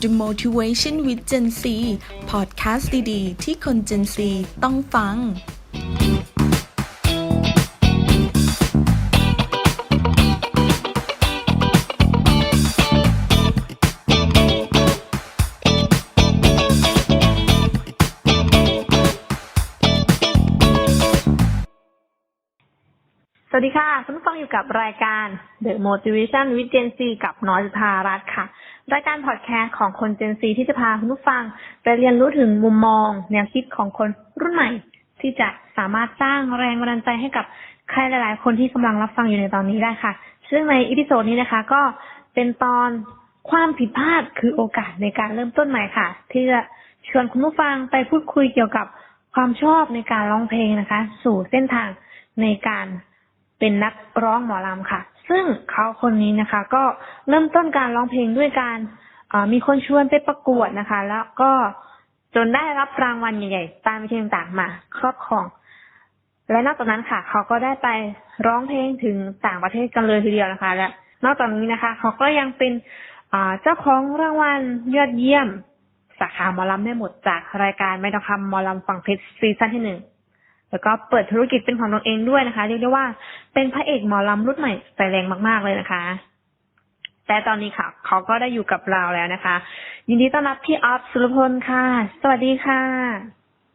The Motivation with Gen Z พอดแคสต์ดีๆ ที่คน Gen Z ต้องฟัง สวัสดีค่ะคุณผู้ฟังอยู่กับรายการ The Motivation with Gen Z กับน้อยจุธารัตน์ค่ะ รายการพอดแคสต์ของคน Gen Z ที่จะพาคุณผู้ฟัง ไปเรียนรู้ถึงมุมมอง แนวคิดของคนรุ่นใหม่ ที่จะสามารถสร้างแรงบันดาลใจให้กับใครหลาย ๆ คนที่กำลังรับฟังอยู่ในตอนนี้ได้ค่ะ ซึ่งในอีพิโซดนี้นะคะ ก็เป็นตอนความผิดพลาดคือโอกาสในการเริ่มต้นใหม่ค่ะ ที่จะชวนคุณผู้ฟังไปพูดคุยเกี่ยวกับความชอบในการร้องเพลงนะคะ สู่เส้นทางในการเป็นนักร้องหมอลำค่ะ ซึ่งเขาคนนี้นะคะ ก็เริ่มต้นการร้องเพลงด้วยการมีคนชวนไปประกวดนะคะ แล้วก็จนได้รับรางวัลใหญ่ๆตามเวทีต่างๆมา ครอบครอง และนอกจากนั้นค่ะ เขาก็ได้ไปร้องเพลงถึงต่างประเทศกันเลยทีเดียวนะคะ และ นอกจากนี้นะคะ เขาก็ยังเป็นเจ้าของรางวัลยอดเยี่ยม สาขาหมอลำได้หมดจากรายการไม่ต้องคำหมอลำฝั่งเพชรซีซั่นที่หนึ่ง แล้วก็เปิดธุรกิจเป็นของตนเองด้วยนะคะ เรียกได้ว่าเป็นพระเอกหมอลำรุ่นใหม่ไฟแรงมากๆเลยนะคะ แต่ตอนนี้ค่ะ เขาก็ได้อยู่กับเราแล้วนะคะ ยินดีต้อนรับพี่ออฟสุรพลค่ะ สวัสดีค่ะ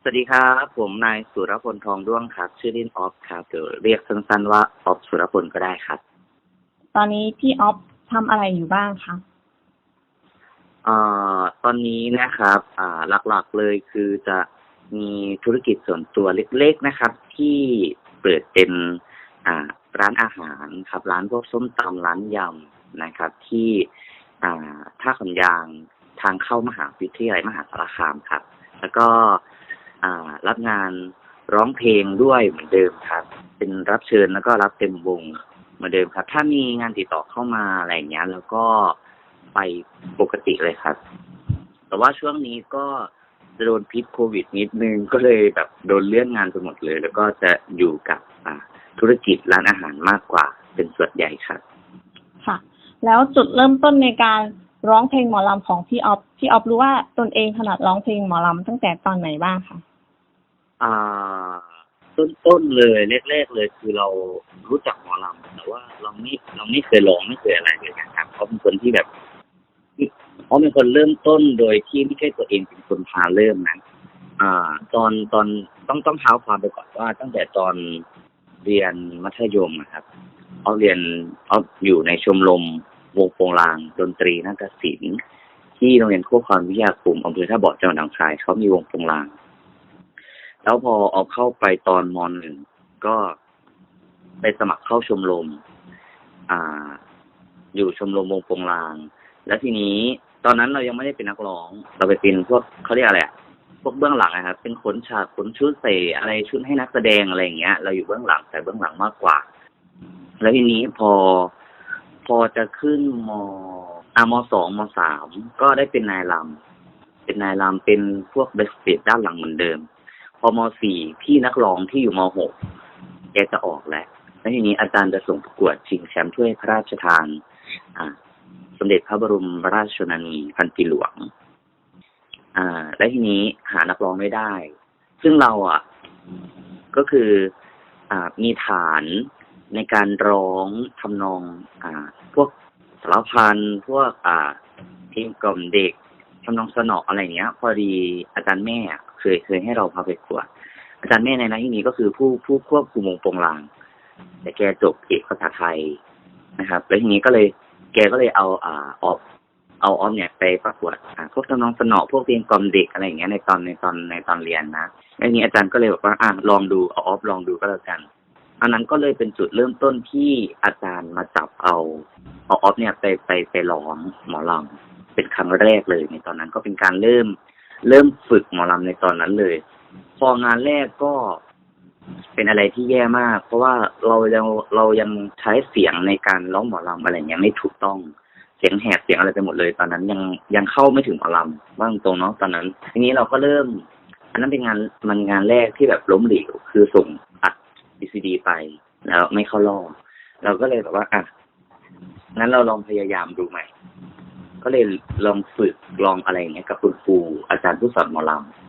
สวัสดีครับ ผมนายสุรพลทองด้วงครับ ชื่อเล่นออฟครับเดี๋ยวเรียกสั้นๆว่าออฟสุรพลก็ได้ครับ ตอนนี้พี่ออฟทำอะไรอยู่บ้างคะเอ่อตอนนี้นะครับ อ่าหลักๆเลยคือจะ มีธุรกิจส่วนตัวเล็กๆนะครับ ที่เปิดเป็นร้านอาหารครับ ร้านพวกส้มตำร้านยำนะครับ ที่ท่าขนยางทางเข้ามหาวิทยาลัยมหาสารคามครับ แล้วก็รับงานร้องเพลงด้วยเหมือนเดิมครับ เป็นรับเชิญแล้วก็รับเต็มวงเหมือนเดิมครับ ถ้ามีงานติดต่อเข้ามาอะไรอย่างเงี้ย แล้วก็ไปปกติเลยครับ แต่ว่าช่วงนี้ก็ จะโดนพิษโควิดนิดนึงก็เลยแบบโดนเลื่อนงานไปหมดเลย แล้วก็จะอยู่กับอ่าธุรกิจร้านอาหารมากกว่า เป็นส่วนใหญ่ครับค่ะ แล้วจุดเริ่มต้นในการร้องเพลงหมอลำของพี่ออฟพี่ออฟรู้ว่าตนเองถนัดร้องเพลงหมอลำตั้งแต่ตอนไหนบ้างคะอ่า ต้นต้นๆเลยแรกๆเลยคือเรารู้จักหมอลำแต่ว่าเราไม่เราไม่เคยร้องไม่เคยอะไรเลยนะครับเขาเป็นคนที่แบบ เขาเป็นคนเริ่มต้นโดยที่ไม่ใช่ตัวเองเป็นคนพาเริ่มนะอ่า ตอนตอนต้องต้องเท้าความไปก่อนว่า ตั้งแต่ตอนเรียนมัธยมนะครับเอาเรียนเอาอยู่ในชมรมวงโปงลางดนตรีนาฏศิลป์ที่โรงเรียนโคกความวิทยาคมอำเภอท่าบาะจังหวัดหนองคายเขามีวงโปงลาง แล้วพอเอาเข้าไปตอนมหนึ่งก็ไปสมัครเข้าชมรมอ่า อยู่ชมรมวงโปงลาง แล้วทีนี้ ตอนนั้นเรายังไม่ได้เป็นนักร้อง เราไปเป็นพวกเขาเรียกอะไรอะพวกเบื้องหลังนะครับเป็นขนฉากขนชุดใส่อะไรชุดให้นักแสดงอะไรอย่างเงี้ย เราอยู่เบื้องหลังแต่เบื้องหลังมากกว่า แล้วทีนี้พอพอจะขึ้นมอามสองมสามก็ได้เป็นนายลำเป็นนายลำเป็นพวกเบสเฟดด้านหลังเหมือนเดิม พอมสี่พี่นักร้องที่อยู่มหกแกจะออกแล้วแล้วทีนี้อาจารย์จะส่งประกวดชิงแชมป์ถ้วยพระราชทาน อ่า สมเด็จพระบรมราชชนนีพันปีหลวง อ่า และทีนี้หานักร้องไม่ได้ ซึ่งเราอะ ก็คืออ่ามีฐานในการร้องทำนอง อ่า พวกสารพันพวก อ่าเพลงกล่อมเด็กทำนองสนออะไรเงี้ย พอดีอาจารย์แม่อะเคยเคยให้เราพาไปกวดอาจารย์แม่ในนั้นที่นี้ก็คือผู้ผู้ควบคุมวงโปงลาง แต่แกจบเอกภาษาไทยนะครับ แล้วทีนี้ก็เลย แกก็เลยเอาอ่าออฟเอาออฟเนี่ยไปประกวดอ่าพวกทำนองสนอพวกเพลงกลอมเด็กอะไรอย่างเงี้ยในตอนในตอนในตอนเรียนนะแล้วนี้อาจารย์ก็เลยบอกว่าอ่าลองดูเอาออฟลองดูก็แล้วกันอันนั้นก็เลยเป็นจุดเริ่มต้นที่อาจารย์มาจับเอาเอาออฟเนี่ยไปไปไปร้องหมอลำเป็นครั้งแรกเลย ในตอนนั้นก็เป็นการเริ่ม เริ่มฝึกหมอลำในตอนนั้นเลย พองานแรกก็ เป็นอะไรที่แย่มาก เพราะว่าเรายังเรายังใช้เสียงในการร้องหมอลำอะไรอย่างเงี้ยไม่ถูกต้องเสียงแหบเสียงอะไรไปหมดเลย ตอนนั้นยังยังเข้าไม่ถึงหมอลำว่างตรงเนาะตอนนั้น ทีนี้เราก็เริ่ม อันนั้นเป็นงานมันงานแรกที่แบบล้มเหลวคือส่งอัด VCD ไป แล้วไม่เข้ารอบเราก็เลยแบบว่าอะงั้นเราลองพยายามดูใหม่ ก็เลยลองฝึกลองอะไรอย่างเงี้ยกับคุณครูอาจารย์ผู้สอนหมอลำ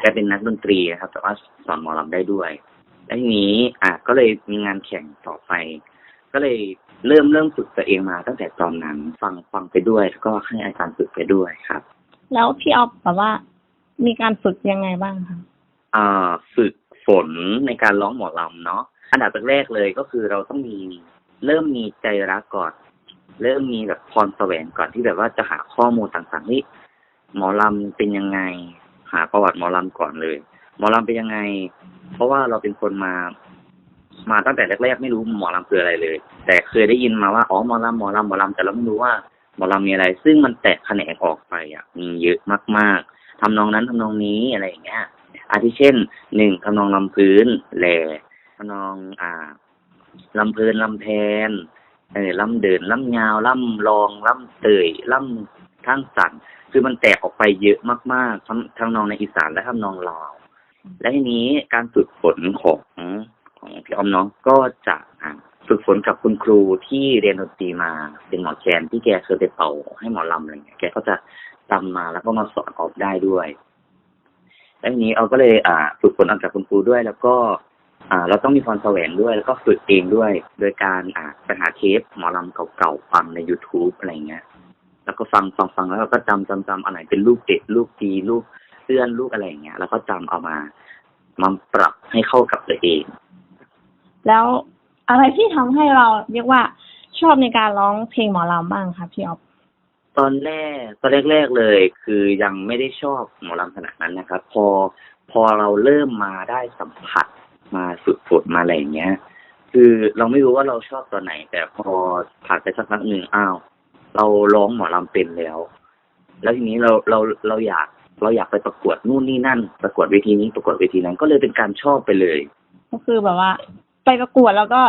แกเป็นนักดนตรีนะครับ แต่ว่าสอนหมอลำได้ด้วย แล้วทีนี้ อะก็เลยมีงานแข่งต่อไป ก็เลยเริ่มเริ่มฝึกตัวเองมาตั้งแต่ตอนนั้น ฟังฟังไปด้วยแล้วก็ให้อาจารย์ฝึกไปด้วยครับ แล้วพี่ออฟแบบว่า มีการฝึกยังไงบ้างคะอ่าฝึกฝนในการร้องหมอลำเนาะอันดับแรกๆเลยก็คือเราต้องมีเริ่มมีใจรักก่อน เริ่มมีแบบพรแสวงก่อนที่แบบว่าจะหาข้อมูลต่างๆที่หมอลำเป็นยังไง หาประวัติหมอลำก่อนเลย หมอลำเป็นยังไง เพราะว่าเราเป็นคนมา มาตั้งแต่แรกๆไม่รู้หมอลำคืออะไรเลย แต่เคยได้ยินมาว่าอ๋อหมอลำหมอลำหมอลำแต่เราไม่รู้ว่าหมอลำมีอะไร ซึ่งมันแตกแขนงออกไปอะมีเยอะมากๆทำนองนั้นทำนองนี้อะไรอย่างเงี้ยอาทิเช่นหนึ่งทำนองลำพื้นแหล่ทำนองอ่าลำพื้นลำแพนเออลำเดินลำยาวลำรองลำเตยลำ ทั้งสั่นคือมันแตกออกไปเยอะมากๆ ทั้งทั้งนองในอีสานและทำนองลาว และทีนี้การฝึกฝนของของพี่ออมเน้องก็จะฝึกฝนกับคุณครูที่เรียนดนตรีมา เป็นหมอแคนที่แกเคยไปเป่าให้หมอลำอะไรเงี้ยแกก็จะจำมาแล้วก็มาสอนออกได้ด้วยแล้วทีนี้เอาก็เลยอ่าฝึกฝนเอาจากคุณครูด้วย แล้วก็อ่าเราต้องมีพรแสวงด้วย แล้วก็ฝึกเองด้วย โดยการอ่าไปหาเทปหมอลำเก่าๆฟังใน youtube อะไรเงี้ย แล้วก็ฟังฟังฟังแล้วเราก็จำจำจำอันไหนเป็นลูกเด็ดลูกดีลูกเลื่อนลูกอะไรอย่างเงี้ย แล้วก็จำเอามามาปรับให้เข้ากับตัวเอง แล้วอะไรที่ทำให้เราเรียกว่าชอบในการร้องเพลงหมอลำบ้างคะพี่ออฟตอนแรกตอนแรกๆเลย คือยังไม่ได้ชอบหมอลำขนาดนั้นนะครับ พอพอเราเริ่มมาได้สัมผัสมาฝึกฝนมาอะไรอย่างเงี้ย คือเราไม่รู้ว่าเราชอบตอนไหน แต่พอผ่านไปสักพักหนึ่งอ้าว เราร้องหมอลำเป็นแล้ว แล้วทีนี้เราเราเราอยากเราอยากไปประกวดนู่นนี่นั่น ประกวดเวทีนี้ประกวดเวทีนั้นก็เลยเป็นการชอบไปเลย ก็คือแบบว่า ไปประกวดแล้วก็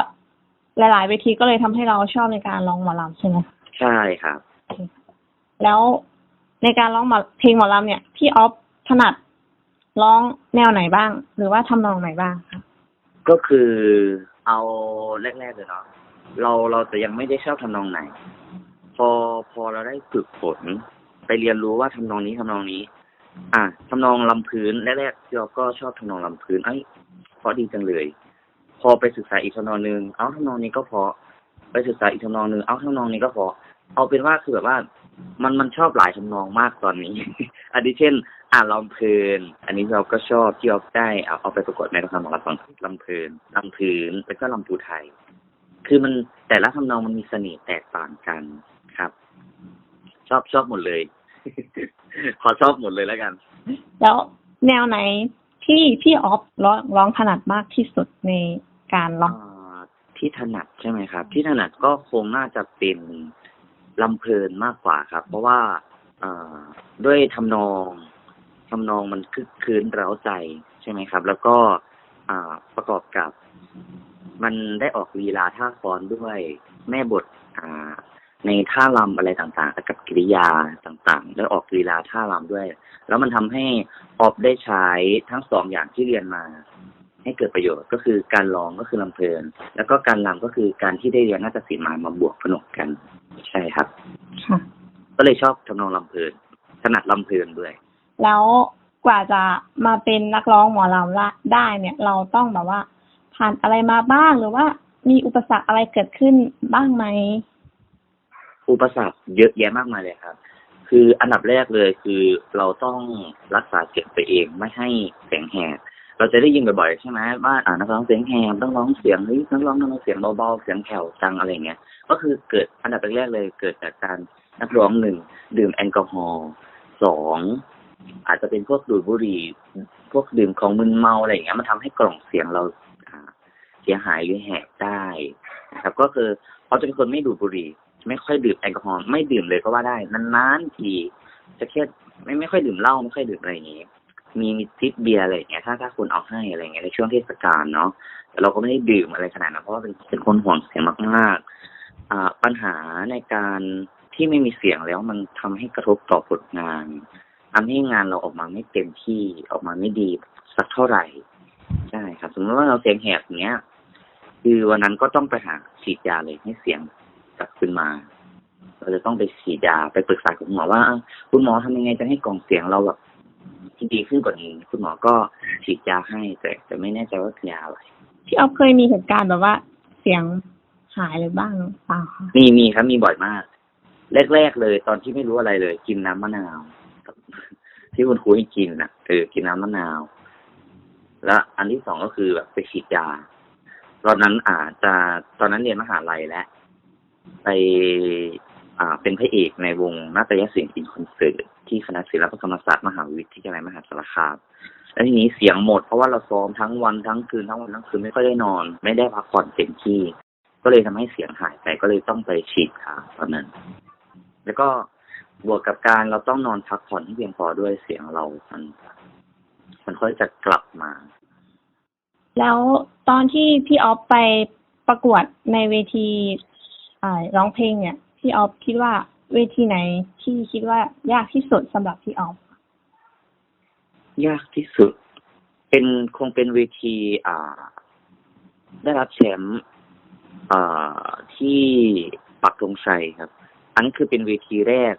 หลายๆเวทีก็เลยทำให้เราชอบในการร้องหมอลำใช่ไหมใช่ครับ แล้วในการร้องหมอเพลงหมอลำเนี่ยพี่ออฟถนัดร้องแนวไหนบ้าง หรือว่าทำนองไหนบ้างคะก็คือเอาแรกๆเลยเนาะเราเราจะยังไม่ได้ชอบทำนองไหน พอพอเราได้ฝึกฝนไปเรียนรู้ว่าทำนองนี้ทำนองนี้ อะทำนองลำพื้นแรกๆเราก็ชอบทำนองลำพื้นเอ้ยเพราะดีจังเลย พอไปศึกษาอีกทำนองหนึ่งเอาทำนองนี้ก็พราะไปศึกษาอีกทำนองหนึ่งเอาทำนองนี้ก็พราะเอาเป็นว่าคือแบบว่า มันมันชอบหลายทำนองมากตอนนี้ อันนี้เช่น อ่าลำเพลิน อันนี้เราก็ชอบที่เราได้เอาเอาไปประกวดในละครของเราฟังลำเพลินลำพื้นแล้วก็ลำปูไทย คือมันแต่ละทำนองมันมีเสน่ห์แตกต่างกัน ครับ ชอบชอบหมดเลย ขอชอบหมดเลยแล้วกัน แล้วแนวไหนที่พี่ออฟร้องร้องถนัดมากที่สุดในการร้องอ่าที่ถนัดใช่ไหมครับ ที่ถนัดก็คงน่าจะเป็นลำเพลินมากกว่าครับ เพราะว่าอ่าด้วยทำนองทำนองมันคึกคืนเร้าใจใช่ไหมครับ แล้วก็อ่าประกอบกับ มันได้ออกลีลาท่าฟ้อนด้วย แม่บทอ่า ในท่ารำอะไรต่างๆ กับกิริยาต่างๆ ได้ออกลีลาท่ารำด้วย แล้วมันทำให้ออฟได้ใช้ทั้งสองอย่างที่เรียนมา ให้เกิดประโยชน์ก็คือการร้องก็คือลำเพลิน แล้วก็การรำก็คือการที่ได้เรียนนาฏศิลป์มามาบวกผนวกกัน ใช่ครับค่ะก็เลยชอบทำนองลำเพลินถนัดลำเพลินด้วย แล้วกว่าจะมาเป็นนักร้องหมอลำละได้เนี่ย เราต้องแบบว่าผ่านอะไรมาบ้างหรือว่ามีอุปสรรคอะไรเกิดขึ้นบ้างไหม อุปสรรคเยอะแยะมากมายเลยครับ คืออันดับแรกเลยคือเราต้องรักษาเสียงตัวเองไม่ให้เสียงแหบเราจะได้ยินบ่อยๆใช่ไหมว่าอ่านักร้องเสียงแหบต้องร้องเสียงเฮ้ยนักร้องต้องร้องเสียงเบาๆเสียงแผ่วจังอะไรเงี้ย ก็คือเกิดอันดับแรกเลยเกิดจากการนักร้องหนึ่งดื่มแอลกอฮอล์สองอาจจะเป็นพวกดูดบุหรี่พวกดื่มของมึนเมาอะไรอย่างเงี้ยมันทำให้กล่องเสียงเราเสียหายหรือแหบได้นะครับ ก็คือเขาจะเป็นคนไม่ดูดบุหรี่ ไม่ค่อยดื่มแอลกอฮอล์ไม่ดื่มเลยก็ว่าได้นานๆทีจะแค่ไม่ไม่ค่อยดื่มเหล้าไม่ค่อยดื่มอะไรอย่างงี้มีมีทิปเบียร์อะไรอย่างเงี้ยถ้าถ้าคุณเอาให้อะไรอย่างเงี้ยในช่วงเทศกาลเนาะแต่เราก็ไม่ได้ดื่มอะไรขนาดนั้นเพราะว่าเป็นเป็นคนห่วงเสียงมากๆอ่าปัญหาในการที่ไม่มีเสียงแล้วมันทำให้กระทบต่อผลงานทำให้งานเราออกมาไม่เต็มที่ออกมาไม่ดีสักเท่าไหร่ใช่ครับสมมติว่าเราเสียงแหบอย่างเงี้ย คือวันนั้นก็ต้องไปหาฉีดยาเลยให้เสียง กลับขึ้นมาเราจะต้องไปฉีดยาไปปรึกษากับคุณหมอว่าอะคุณหมอทำยังไงจะให้กล่องเสียงเราแบบที่ดีขึ้นกว่านี้ คุณหมอก็ฉีดยาให้ แต่แต่ไม่แน่ใจว่าคือยาอะไรพี่ออฟเคยมีเหตุการณ์แบบว่า เสียงหายเลยบ้างหรือเปล่าคะมีมีครับมีบ่อยมาก แรกๆเลย ตอนที่ไม่รู้อะไรเลย กินน้ำมะนาว ที่คุณครูให้กินนะเออกินน้ำมะนาว แล้วอันที่สองก็คือแบบไปฉีดยาตอนนั้นอาจจะตอนนั้นเรียนมหาลัยแล้ว ไปอ่าเป็นพระเอกในวงนาฏยศิลป์อินคอนเสิร์ตที่คณะศิลปกรรมศาสตร์มหาวิทยาลัยมหาสารคามแล้วทีนี้เสียงหมดเพราะว่าเราซ้อมทั้งวันทั้งคืนทั้งวันทั้งคืนไม่ค่อยได้นอน ไม่ได้พักผ่อนเต็มที่ ก็เลยทำให้เสียงหายไปก็เลยต้องไปฉีดขาตอนนั้น แล้วก็บวกกับการเราต้องนอนพักผ่อนให้เพียงพอด้วยเสียงเรา มัน มันค่อยจะกลับมา แล้วตอนที่พี่ออฟไปประกวดในเวที ร้องเพลงเนี่ยพี่ออฟคิดว่าเวทีไหนที่คิดว่ายากที่สุดสำหรับพี่ออฟยากที่สุด เป็นคงเป็นเวทีอ่า ได้รับแชมป์อ่าที่ปักธงชัยครับ อันคือเป็นเวทีแรก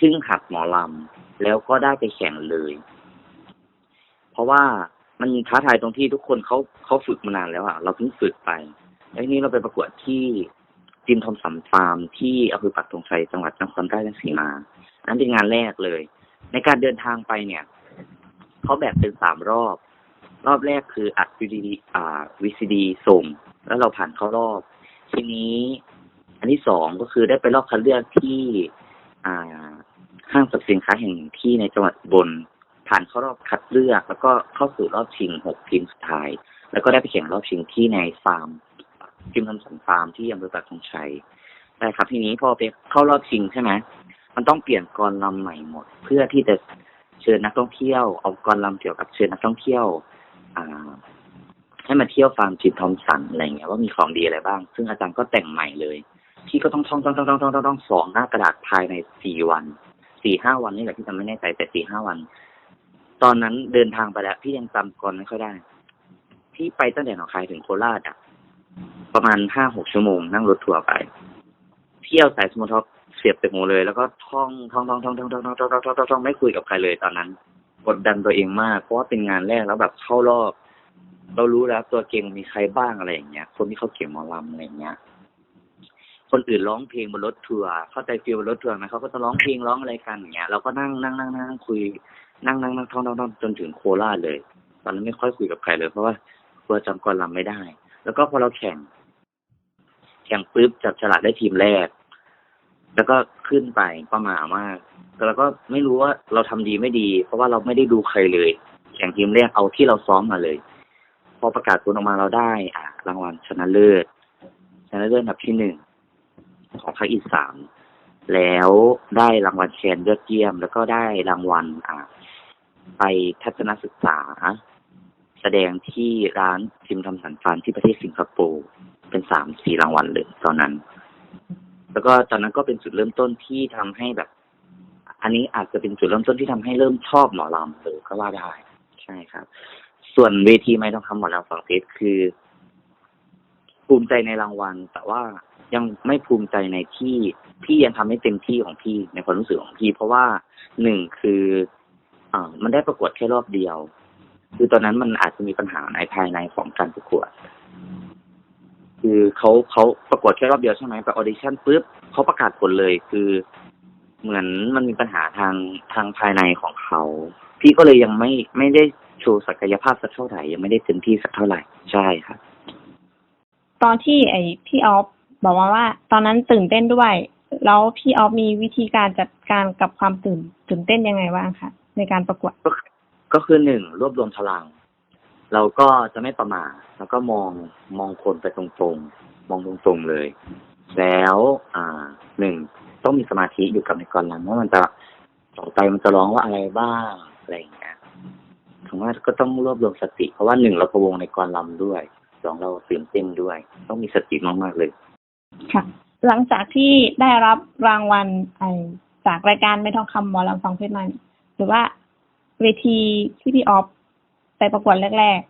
ซึ่งหัดหมอลำแล้วก็ได้ไปแข่งเลย เพราะว่ามันท้าทายตรงที่ทุกคนเขาเขาฝึกมานานแล้วอะเราเพิ่งฝึกไปแล้นี้เราไปประกวดที่ จิมทอมสันฟาร์มที่อำเภอปักธงชัยจังหวัดนครราชสีมาอันนั้นเป็นงานแรกเลย ในการเดินทางไปเนี่ยเขาแบ่งเป็นสามรอบ รอบแรกคืออัดวีดีอ่าวีซีดีส่ง แล้วเราผ่านเข้ารอบ ทีนี้ อันที่สองก็คือได้ไปรอบคัดเลือกที่อ่าห้างสรรพสินค้าแห่งที่ในจังหวัดบน ผ่านเข้ารอบคัดเลือก แล้วก็เข้าสู่รอบชิงหกทีมสุดท้าย แล้วก็ได้ไปแข่งรอบชิงที่ในฟาร์ม จิมทำสันฟาร์มที่อำเภอปักธงชัยได้ครับทีนี้พอไปเข้ารอบชิงใช่ไหมมันต้องเปลี่ยนกรลำใหม่หมด เพื่อที่จะเชิญนักท่องเที่ยวเอากรลำเกี่ยวกับเชิญนักท่องเที่ยว อ่า ให้มาเที่ยวฟาร์มจิมทอมสันอะไรเงี้ยว่ามีของดีอะไรบ้าง ซึ่งอาจารย์ก็แต่งใหม่เลยพี่ก็ต้องท่องท่องท่องท่องท่องท่องท่องสองหน้ากระดาษภายในสี่วันสี่ห้าวันนี่แหละที่จำไม่แน่ใจแต่สี่ห้าวัน ตอนนั้นเดินทางไปแล้วพี่ยังจำกรไม่ค่อยได้พี่ไปตั้งแต่หนองคายถึงโคราชอะ ประมาณห้าหกชั่วโมงนั่งรถทัวร์ไป เที่ยวสายสมอลท็อกเสียบเต็มหูเลย แล้วก็ท่องท่องท่องท่องท่องท่องท่องท่องท่องท่องท่องท่องไม่คุยกับใครเลยตอนนั้น กดดันตัวเองมาก เพราะว่าเป็นงานแรกแล้วแบบเข้ารอบ เรารู้แล้วตัวเก่งมีใครบ้างอะไรอย่างเงี้ย คนที่เขาเก่งหมอลำอะไรอย่างเงี้ย คนอื่นร้องเพลงบนรถทัวร์เข้าใจฟีลบนรถทัวร์ไหมเขาก็จะร้องเพลงร้องอะไรกันอย่างเงี้ยเราก็นั่งนั่งนั่งนั่งคุยนั่งนั่งนั่งท่องท่องท่องจนถึงโคราชเลย ตอนนั้นไม่ค่อยคุยกับใครเลย เพราะว่ากลัวจำกรลำไม่ได้ แล้วก็พอเราแข่ง แข่งปุ๊บจับฉลากได้ทีมแรก แล้วก็ขึ้นไปประมามากแต่เราก็ไม่รู้ว่าเราทำดีไม่ดี เพราะว่าเราไม่ได้ดูใครเลย แข่งทีมแรกเอาที่เราซ้อมมาเลย พอประกาศผลออกมาเราได้ อ่ารางวัลชนะเลิศชนะเลิศอันดับที่หนึ่งของภาคอีสานแล้วได้รางวัลแชนยอดเยี่ยม แล้วก็ได้รางวัลอ่า ไปทัศนศึกษา แสดงที่ร้านจิมทำสันฟานที่ประเทศสิงคโปร์เป็นสามสี่รางวัลเลยตอนนั้น แล้วก็ตอนนั้นก็เป็นจุดเริ่มต้นที่ทำให้แบบ อันนี้อาจจะเป็นจุดเริ่มต้นที่ทำให้เริ่มชอบหมอลำเลยก็ว่าได้ ใช่ครับ ส่วนเวทีไม่ต้องคำหมอลำฝั่งเพชรคือ ภูมิใจในรางวัล แต่ว่ายังไม่ภูมิใจในที่พี่ยังทำให้เต็มที่ของพี่ในความรู้สึกของพี่ เพราะว่าหนึ่งคืออ่ามันได้ประกวดแค่รอบเดียว คือตอนนั้นมันอาจจะมีปัญหาในภายในของการประกวด คือเขาเขาประกวดแค่รอบเดียวใช่ไหมไปออดิชั่นปุ๊บเขาประกาศผลเลยคือเหมือนมันมีปัญหาทางทางภายในของเขา พี่ก็เลยยังไม่ไม่ได้โชว์ศักยภาพสักเท่าไหร่ยังไม่ได้เต็มที่สักเท่าไหร่ใช่ครับตอนที่ไอพี่ออฟบอกว่าว่า ตอนนั้นตื่นเต้นด้วย แล้วพี่ออฟมีวิธีการจัดการกับความตื่นตื่นเต้นยังไงบ้างคะในการประกวด ก็คือหนึ่งรวบรวมพลัง เราก็จะไม่ประมาทแล้วก็มองมองคนไปตรงๆ มองตรงๆเลย แล้วอ่าหนึ่งต้องมีสมาธิอยู่กับในกรลำว่ามันจะต่อไปมันจะร้องว่าอะไรบ้างอะไรอย่างเงี้ยถึงว่าก็ต้องรวบรวมสติ เพราะว่าหนึ่งเราพะวงในกรลำด้วยสองเราตื่นเต้นด้วย ต้องมีสติมากๆเลยค่ะ หลังจากที่ได้รับรางวัลไอจากรายการไม่ทองคำหมอลำฟังเพชรมันหรือว่า เวทีที่พี่ออฟไปประกวดแรก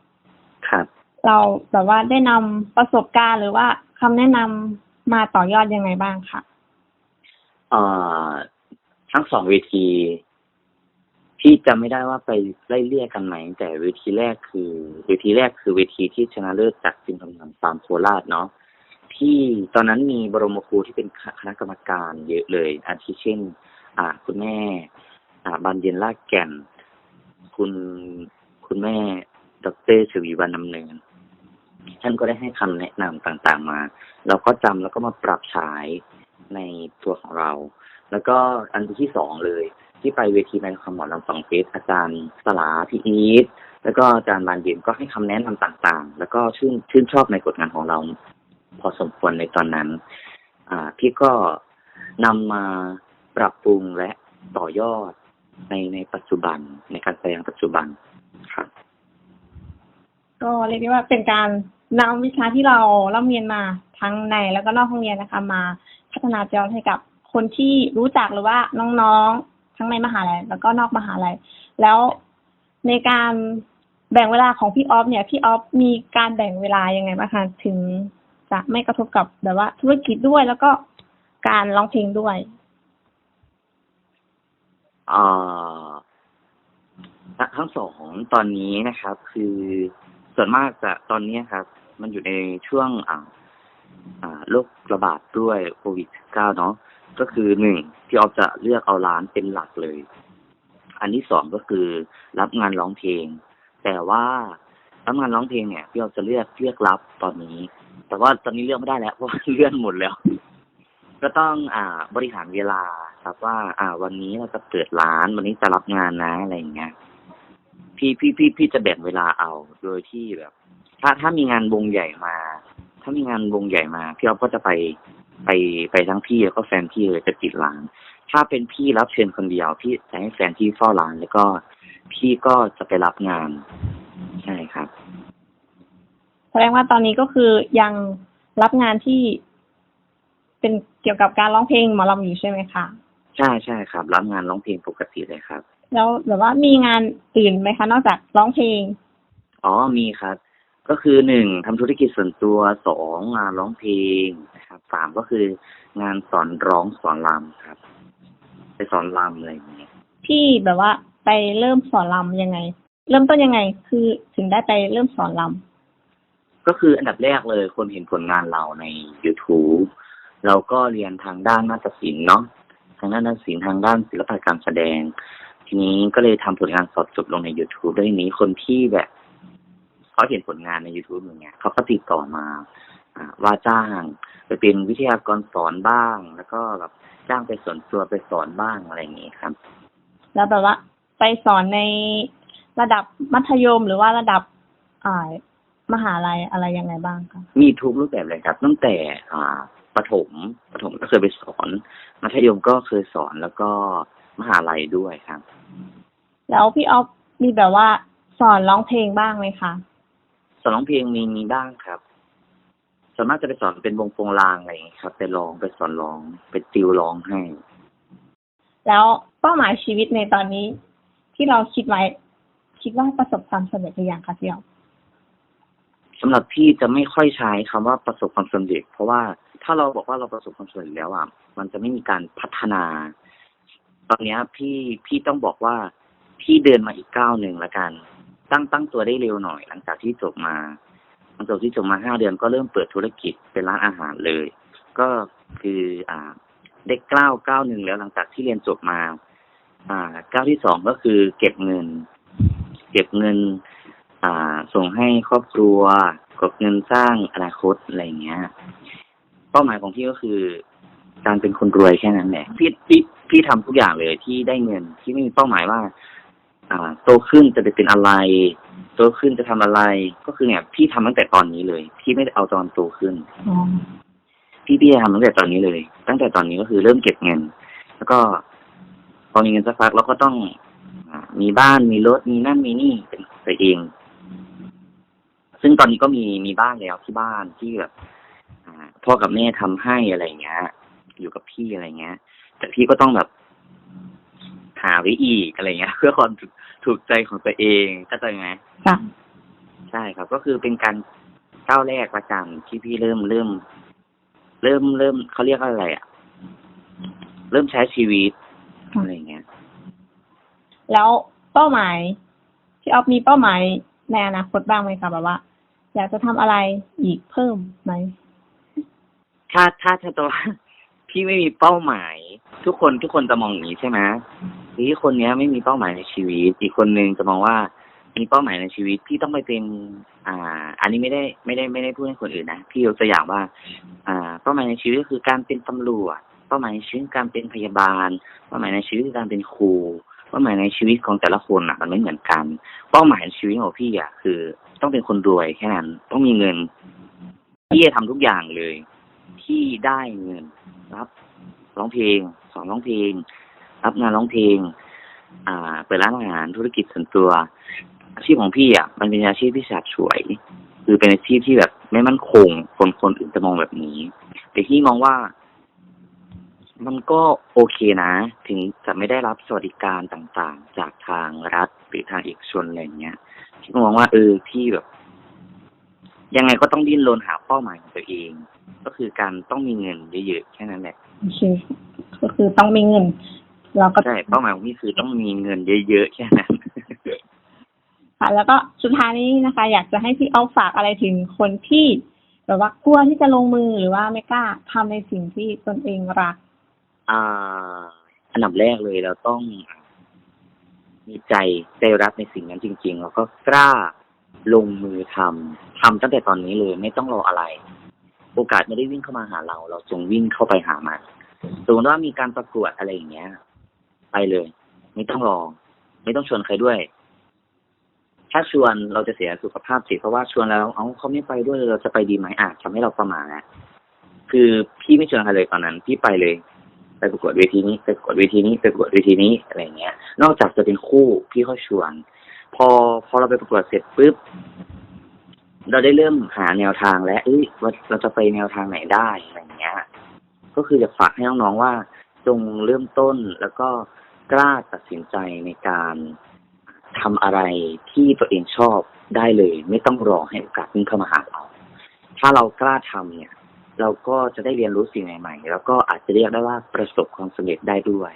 ครับๆเราแบบว่าได้นำประสบการณ์หรือว่าคำแนะนำมาต่อยอดยังไงบ้างคะเอ่อทั้งสองเวทีพี่จำไม่ได้ว่าไปไล่เลี่ยกันไหมแต่เวทีแรกคือ เวทีแรกคือเวทีที่ชนะเลิศจากจิมคำนำฟาร์มโคราชเนาะที่ตอนนั้นมีบรมครูที่เป็นคณะกรรมการเยอะเลยอาทิเช่น อ่า คุณแม่ อ่าบานเย็นลากแก่น คุณคุณแม่ดรชวีวันดำเนิน ท่านก็ได้ให้คำแนะนำต่างๆมา เราก็จำแล้วก็มาปรับใช้ในตัวของเรา แล้วก็อันที่สองเลย ที่ไปเวทีในคำหมอลำฝังเฟสอาจารย์สลาพี่อีทแล้วก็อาจารย์บานเย็นก็ให้คำแนะนำต่างๆ แล้วก็ชื่นชื่นชอบในผลงานของเรา พอสมควรในตอนนั้น อ่าพี่ก็นำมาปรับปรุงและต่อยอด ในในปัจจุบันในการแสดงปัจจุบันครับก็เรียกได้ว่าเป็นการนำวิชาที่เราเล่าเรียนมาทั้งในแล้วก็นอกห้องเรียนนะคะ มาพัฒนาจอยให้กับคนที่รู้จักหรือว่าน้องๆทั้งในมหาลัยแล้วก็นอกมหาลัยแล้วในการแบ่งเวลาของพี่ออฟเนี่ยพี่ออฟมีการแบ่งเวลายังไงบ้างคะถึงจะไม่กระทบกับแบบว่าธุรกิจด้วยแล้วก็การร้องเพลงด้วย อ่าทั้งสองตอนนี้นะครับ คือส่วนมากจะตอนนี้ครับ มันอยู่ในช่วงอ่าอ่าโรคระบาดด้วยโควิด -19 เนาะก็คือหนึ่งพี่ออฟจะเลือกเอาร้านเป็นหลักเลย อันที่สองก็คือรับงานร้องเพลง แต่ว่ารับงานร้องเพลงเนี่ยพี่ออฟจะเลือกเลือกรับตอนนี้ แต่ว่าตอนนี้เลือกไม่ได้แล้วเพราะเลื่อนหมดแล้ว ก็ต้องอ่าบริหารเวลา ครับว่า อ่า วันนี้เราจะเปิดร้าน วันนี้จะรับงานนะอะไรอย่างเงี้ย พี่พี่พี่พี่จะแบ่งเวลาเอา โดยที่แบบ ถ้าถ้ามีงานวงใหญ่มา ถ้ามีงานวงใหญ่มา พี่อ๊อฟก็จะไปไปไปทั้งพี่แล้วก็แฟนพี่เลยจะปิดร้าน ถ้าเป็นพี่รับเชิญคนเดียว พี่จะให้แฟนพี่เฝ้าร้าน แล้วก็พี่ก็จะไปรับงาน ใช่ครับ แสดงว่าตอนนี้ก็คือยังรับงานที่เป็นเกี่ยวกับการร้องเพลงหมอลำอยู่ใช่ไหมคะ ใช่ใช่ครับ รับงานร้องเพลงปกติเลยครับ แล้วแบบว่ามีงานอื่นไหมคะ นอกจากร้องเพลง อ๋อมีครับ ก็คือหนึ่งทำธุรกิจส่วนตัวสองงานร้องเพลงนะครับสามก็คืองานสอนร้องสอนรำครับ ไปสอนรำอะไรอย่างเงี้ยพี่แบบว่าไปเริ่มสอนรำยังไง เริ่มต้นยังไง คือถึงได้ไปเริ่มสอนรก็คืออันดับแรกเลยคนเห็นผลงานเราใน YouTube เราก็เรียนทางด้านนาฏศิลป์เนาะ ทางด้านนาฏศิลป์ทางด้านศิลปะการแสดง ทีนี้ก็เลยทำผลงานสดจบลงใน YouTube ด้วยนี้คนที่แบบเขาเห็นผลงานใน YouTube อย่างเงี้ยเขาก็ติดต่อมาอ่าว่าจ้างไปเป็นวิทยากรสอนบ้าง แล้วก็แบบจ้างไปสอนตัวไปสอนบ้างอะไรอย่างงี้ครับำแล้วแบบว่า ไปสอนในระดับมัธยมหรือว่าระดับอ่ามหาลัยอะไรยังไงบ้างคะมีทุกรูปแบบเลยครับ ตั้งแต่อ่า ประถมประถมก็เคยไปสอน มัธยมก็เคยสอนแล้วก็มหาลัยด้วยครับ แล้วพี่ออฟมีแบบว่าสอนร้องเพลงบ้างไหมคะสอนร้องเพลงมีมีบ้างครับส่วนมากจะไปสอนเป็นวงโปงลางอะไรอย่างเงี้ยครับ ไปร้องไปสอนร้องไปติวร้องให้ แล้วเป้าหมายชีวิตในตอนนี้ ที่เราคิดไว้ คิดว่าประสบความสำเร็จหรือยังคะพี่ออฟสำหรับพี่จะไม่ค่อยใช้คำว่าประสบความสำเร็จ เพราะว่า ถ้าเราบอกว่าเราประสบความสำเร็จแล้วอะมันจะไม่มีการพัฒนา ตอนนี้พี่พี่ต้องบอกว่าพี่เดินมาอีกก้าวหนึ่งละกัน ตั้งตั้งตัวได้เร็วหน่อย หลังจากที่จบมาหลังจากที่จบมาห้าเดือนก็เริ่มเปิดธุรกิจเป็นร้านอาหารเลย ก็คืออ่าได้ก้าวก้าวหนึ่งแล้วหลังจากที่เรียนจบมา อ่าก้าวที่สองก็คือ เก็บเงิน เก็บเงิน อ่า ส่งให้ครอบครัวกบเงินสร้างอนาคตอะไรเงี้ย เป้าหมายของพี่ก็คือ การเป็นคนรวยแค่นั้นแหละพี่พี่พี่ทำทุกอย่างเลยที่ได้เงินที่ไม่มีเป้าหมายว่า อ่า โตขึ้นจะไปเป็นอะไร โตขึ้นจะทำอะไร ก็คือเนี่ย พี่ทำตั้งแต่ตอนนี้เลยพี่ไม่ได้เอาตอนโตขึ้นอ๋อพี่พี่จะทำตั้งแต่ตอนนี้เลย ตั้งแต่ตอนนี้ก็คือเริ่มเก็บเงิน แล้วก็พอมีเงินสักพักเราก็ต้องอามีบ้านมีรถมีนั่นมีนี่เป็นของตัวเอง ซึ่งตอนนี้ก็มีมีบ้านแล้วที่บ้านที่แบบ พ่อกับแม่ทำให้อะไรอย่างเงี้ย อยู่กับพี่อะไรเงี้ย แต่พี่ก็ต้องแบบ หาไว้อีกอะไรเงี้ย เพื่อความถูกถูกใจของตัวเองเข้าใจไหมจ้ะใช่ครับ ก็คือเป็นการก้าวแรกประจำที่พี่เริ่มเริ่ม เริ่มเริ่มเขาเรียกว่าอะไรอะ เริ่มใช้ชีวิตค่ะอะไรอย่างเงี้ย แล้วเป้าหมายพี่ออฟมีเป้าหมายในอนาคตบ้างไหมคะแบบว่า อยากจะทำอะไรอีกเพิ่มไหม ถ้าถ้าถ้าตัวพี่ไม่มีเป้าหมาย ทุกคนทุกคนจะมองอย่างนี้ใช่ไหมที่คนเนี้ยไม่มีเป้าหมายในชีวิต อีกคนนึงจะมองว่ามีเป้าหมายในชีวิต พี่ต้องไปเป็น อ่า อันนี้ไม่ได้ไม่ได้ไม่ได้พูดให้คนอื่นนะพี่ยกตัวอย่างว่า อ่า เป้าหมายในชีวิตก็คือการเป็นตำรวจเป้าหมายในชีวิตการเป็นพยาบาล เป้าหมายในชีวิตคือการเป็นครูเป้าหมายในชีวิตของแต่ละคนอะ มันไม่เหมือนกัน เป้าหมายในชีวิตของพี่อะคือ ต้องเป็นคนรวยแค่นั้น ต้องมีเงินพี่จะทำทุกอย่างเลย ที่ได้เงินรับร้องเพลง สอนร้องเพลง รับงานร้องเพลง อ่าเปิดร้านอาหารธุรกิจส่วนตัว อาชีพของพี่อะมันเป็นอาชีพที่ฉาบฉวย คือเป็นอาชีพที่แบบไม่มั่นคง คนคนอื่นจะมองแบบนี้ แต่พี่มองว่า มันก็โอเคนะ ถึงจะไม่ได้รับสวัสดิการต่างๆ จากทางรัฐหรือทางเอกชนอะไรเงี้ยพี่มองว่าเออพี่แบบ ยังไงก็ต้องดิ้นรนหาเป้าหมายของตัวเอง ก็คือการต้องมีเงินเยอะๆแค่นั้นแหละโอเคก็คือต้องมีเงิน เราก็ใช่เป้าหมายของพี่คือต้องมีเงินเยอะๆแค่นั้นค่ะแล้วก็สุดท้ายนี้นะคะ อยากจะให้พี่ออฟฝากอะไรถึงคนที่แบบว่ากลัวที่จะลงมือหรือว่าไม่กล้าทำในสิ่งที่ตนเองรัก อ่า อันดับแรกเลยเราต้องมีใจใจรักในสิ่งนั้นจริง ๆ แล้วก็กล้า ลงมือทำทำตั้งแต่ตอนนี้เลยไม่ต้องรออะไร โอกาสไม่ได้วิ่งเข้ามาหาเรา เราจงวิ่งเข้าไปหามันสมมติว่ามีการประกวดอะไรอย่างเงี้ย ไปเลย ไม่ต้องรอ ไม่ต้องชวนใครด้วย ถ้าชวนเราจะเสียสุขภาพจิตเพราะว่าชวนแล้ว เอ้าเขาไม่ไปด้วยเราจะไปดีไหมอาจทำให้เราประมาทนะคือพี่ไม่ชวนใครเลยตอนนั้น พี่ไปเลยไปประกวดเวทีนี้ไปประกวดเวทีนี้ไปประกวดเวทีนี้อะไรเงี้ย นอกจากจะเป็นคู่พี่ก็ชวน พอพอเราไปประกวดเสร็จปุ๊บเราได้เริ่มหาแนวทางแล้วเอ้ยว่าเราจะไปแนวทางไหนได้อะไรเงี้ย ก็คือจะฝากให้น้องๆว่า จงเริ่มต้นแล้วก็กล้าตัดสินใจในการทำอะไรที่ตัวเองชอบได้เลย ไม่ต้องรอให้โอกาสวิ่งเข้ามาหาเราถ้าเรากล้าทำเนี่ย เราก็จะได้เรียนรู้สิ่งใหม่ๆแล้วก็อาจจะเรียกได้ว่าประสบความสำเร็จได้ด้วย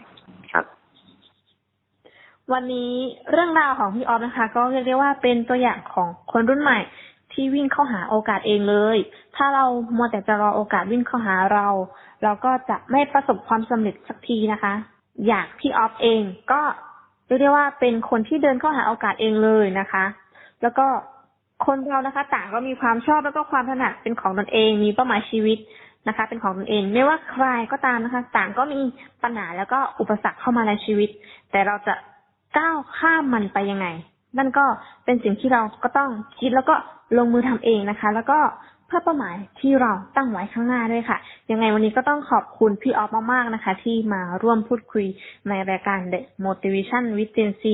วันนี้เรื่องราวของพี่ออฟนะคะ ก็เรียกได้ว่าเป็นตัวอย่างของคนรุ่นใหม่ที่วิ่งเข้าหาโอกาสเองเลย ถ้าเรามัวแต่จะรอโอกาสวิ่งเข้าหาเรา เราก็จะไม่ประสบความสำเร็จสักทีนะคะ อยากพี่ออฟเองก็เรียกได้ว่าเป็นคนที่เดินเข้าหาโอกาสเองเลยนะคะ แล้วก็คนเรานะคะ ต่างก็มีความชอบแล้วก็ความถนัดเป็นของตนเอง มีเป้าหมายชีวิตนะคะ เป็นของตนเอง ไม่ว่าใครก็ตามนะคะ ต่างก็มีปัญหาแล้วก็อุปสรรคเข้ามาในชีวิต แต่เราจะ ก้าวข้ามมันไปยังไง นั่นก็เป็นสิ่งที่เราก็ต้องคิดแล้วก็ลงมือทำเองนะคะ แล้วก็เพื่อเป้าหมายที่เราตั้งไว้ข้างหน้าด้วยค่ะ ยังไงวันนี้ก็ต้องขอบคุณพี่ออฟมากๆนะคะ ที่มาร่วมพูดคุยในรายการ The Motivation with Gen Z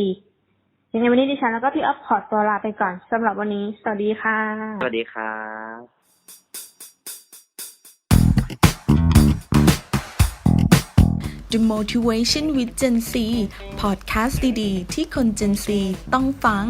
ยังไงวันนี้ดิฉันแล้วก็พี่ออฟขอตัวลาไปก่อนสำหรับวันนี้ สวัสดีค่ะ สวัสดีครับ The Motivation with Gen Z พอดแคสต์ดี ๆ ที่คน Gen Z ต้องฟัง